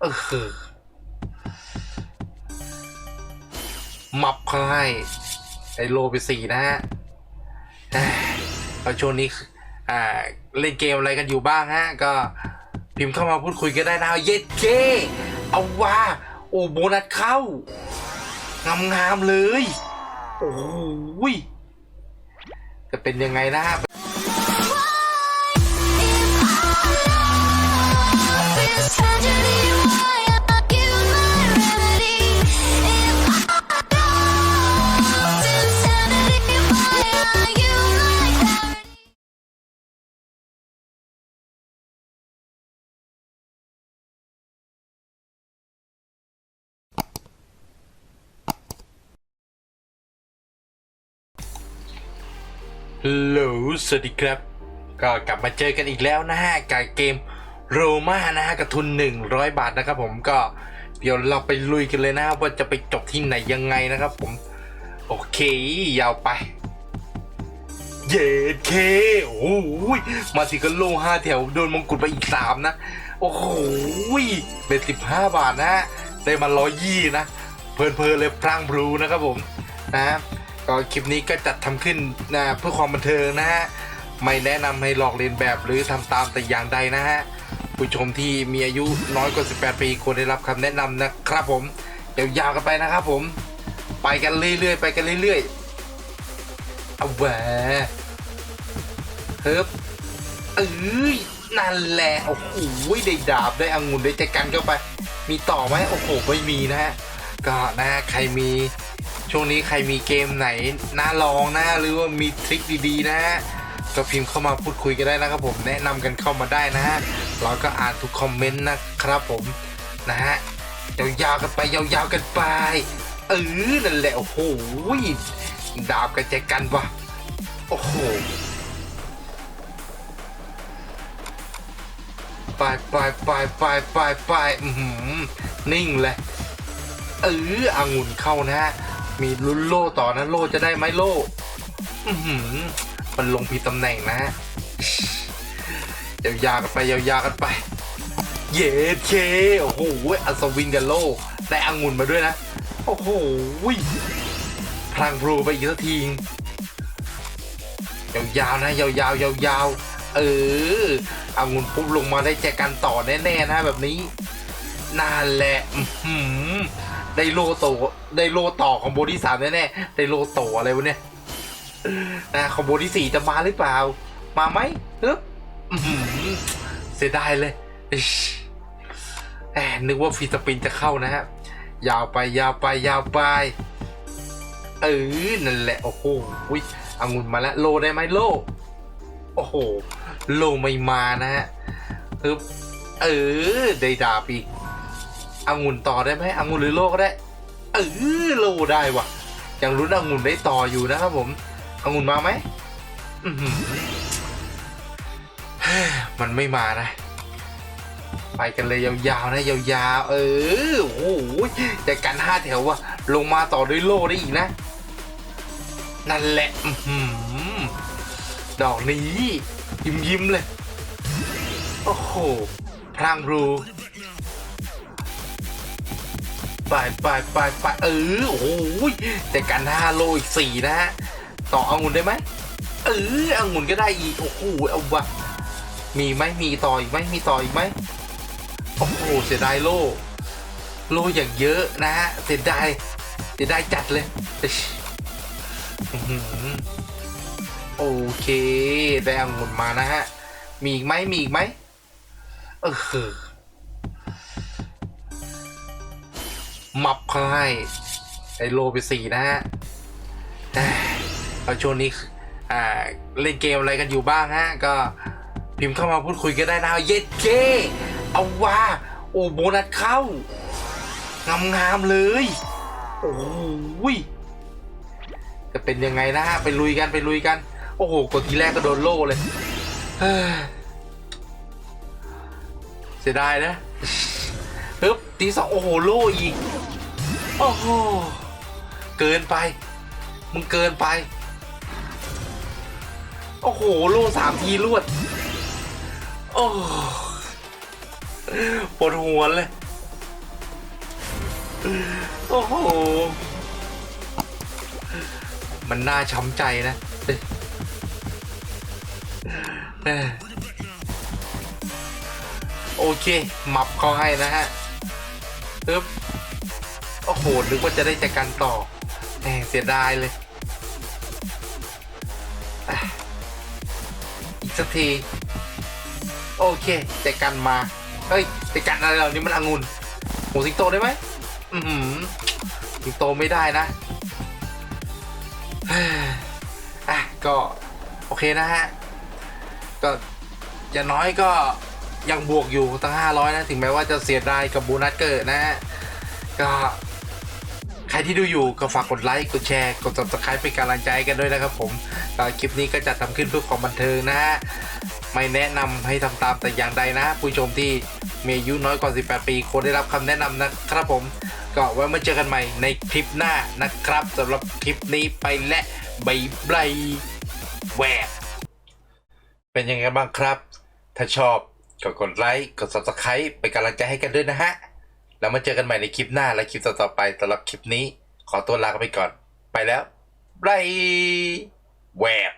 เออมับเขาให้ไอโลไปสี่นะฮะเอาช่วงนี้อ่าเล่นเกมอะไรกันอยู่บ้างฮะ ก็พิมพ์เข้ามาพูดคุยกันได้นะเย็ดเจเอาว่าโอ้โบนัสเข้างามๆเลย โอ้ยจะเป็นยังไงนะฮะ โหลสวัสดีครับ ก็กลับมาเจอกันอีกแล้วนะฮะกับเกมโรมานะฮะกับทุน 100 บาทนะครับผมก็เดี๋ยวเราไปลุยกันเลยนะว่าจะไปจบที่ไหนยังไงนะครับผม โอเค ยาวไป เย็ดเคโอ้ยมาสิก็โลห้าแถว โดนมงกุฎไปอีกสามนะ โอ้โหเป็นสิบห้าบาทนะฮะได้มาร้อยยี่นะ เพลินๆเลยพรางบรูนะครับผมนะ ก็คลิปนี้ก็จัดทำขึ้นนะเพื่อความบันเทิงนะฮะ ไม่แนะนำให้หลอกเลียนแบบหรือทำตามแต่อย่างใดนะฮะ ผู้ชมที่มีอายุน้อยกว่า 18 ปีควรได้รับคำแนะนำนะครับผม เดี๋ยวยาวกันไปนะครับผม ไปกันเรื่อยๆ ไปกันเรื่อยๆ เอาแหวเฮ้บเอ้ยนั่นแหละ โอ้โห ได้ดาบได้องุ่นได้ใจกันเข้าไป มีต่อไหมโอ้โห ไม่มีนะฮะ ก็นะใครมี ช่วงนี้ใครมีเกมไหนน่าลองนะหรือว่ามีทริคดีๆ นะก็พิมพ์เข้ามาพูดคุยกันได้นะครับผมแนะนำกันเข้ามาได้นะฮะเราก็อ่านทุกคอมเมนต์นะครับผมนะฮะยาวๆกันไปยาวๆกันไปเออนั่นแหละโอ้โหดาบกันแจกันวะโอ้โหไปไปไปไปไปไปอือหือนิ่งเลยเออองุ่นเข้านะฮะ มีลุ้นโล่ต่อนะโล่จะได้ไหมโล่มันลงผิดตำแหน่งนะฮะยาวๆกันไปยาวๆกันไป เย้เคโอ้โหอัศวินกับโล่ได้องุ่นมาด้วยนะ โอ้โหพลังพลูไปอีกสักทียาวๆนะ ยาวๆยาวๆเออองุ่นปุ๊บลงมาได้แจกันต่อแน่ๆนะแบบนี้ นั่นแหละอื้อหือได้โลโตได้โลต่อของโบที่สามแน่ๆได้โลโตอะไรวะเนี่ยนะของโบที่สี่จะมาหรือเปล่า มาไหมฮึบอื้อหือเสียดายเลยแหมนึกว่าฟีสปินจะเข้านะฮะ ยาวไปยาวไปยาวไป เออ นั่นแหละ โอ้โหอุ๊ยองุ่นมาแล้ว โลได้ไหมโล โอ้โห โลไม่มานะฮะฮึบเออ ได้ดาบอีก องุ่นต่อได้ไหมองุ่นหรือโลก็ได้ เออโลได้ว่ะ ยังรุ้นองุ่นได้ต่ออยู่นะครับผมองุ่นมาไหมมันไม่มานะ ไปกันเลยยาวๆนะยาวๆ เออโอ้โหแต่กันห้าแถวว่ะ ลงมาต่อด้วยโลได้อีกนะ นั่นแหละหือดอกนี้ ยิ้มยิ้มๆเลย โอ้โหพรางรู ไปไปไปไปเออโอ้โหแต่กันห้าโลอีกสี่นะฮะต่อเอางุ่นได้ไหมเออเอางุ่นก็ได้อีกโอ้โหเอาวะมีไหมมีต่ออีกไหมมีต่ออีกไหมโอ้โหเสียดายโลโลอย่างเยอะนะฮะเสียดายเสียดายจัดเลยโอเคได้องุ่นมานะฮะมีอีกไหมมีอีกไหมเออ มับเขาให้ไอโลไปสี่นะฮะเอาช่วงนี้อ่าเล่นเกมอะไรกันอยู่บ้างฮะ ก็พิมพ์เข้ามาพูดคุยกันได้นะเย็ดเจเอาว่าโอ้โบนัสเข้างามๆเลย โอ้ยจะเป็นยังไงนะฮะ ไปลุยกันไปลุยกัน โอ้โหกดทีแรกก็โดนโล่เลยเฮ้ยเสียดายนะปึ๊บทีสองโอ้โหโล่อีก โอ้โห เกินไป มึงเกินไป โอ้โหโล่สามทีรวด โอ้ปวดหัวเลย โอ้โห มันน่าช้ำใจนะโอเคมับเขาให้นะฮะปึ๊บ โอ้โหนึกว่าจะได้จัดการต่อแหมเสียดายเลยอีกสักที โอเคจัดการมาเฮ้ยจัดการอะไรเหล่านี้มันองุ่นหมูสิงโตได้ไหมอือหือสิงโตไม่ได้นะอะก็โอเคนะฮะก็อย่างน้อยก็ยังบวกอยู่ตั้ง 500 นะ ถึงแม้ว่าจะเสียดายกับบูนัสเกิดนะฮะก็ รที่ดูอยู่ก็ฝากกดไลค์กดแชร์กด subscribe เป็นกำลังใจกันด้วยนะครับผมก็คลิปนี้ก็จะทำขึ้นเพื่อความบันเทิงนะฮะไม่แนะนำให้ทำตามแต่อย่างใดนะ ผู้ชมที่มีอายุน้อยกว่า 18 ปีควรได้รับคำแนะนำนะครับผมก็ไว้มาเจอกันใหม่ในคลิปหน้านะครับสำหรับคลิปนี้ไปและบายบายแหวกเป็นยังไงบ้างครับ ถ้าชอบก็กดไลค์กด subscribe เป็นกำลังใจให้กันด้วยนะฮะ แล้วมาเจอกันใหม่ในคลิปหน้าและคลิปต่อๆไปสำหรับคลิปนี้ ขอตัวลาไปก่อน ไปแล้วบายแหวก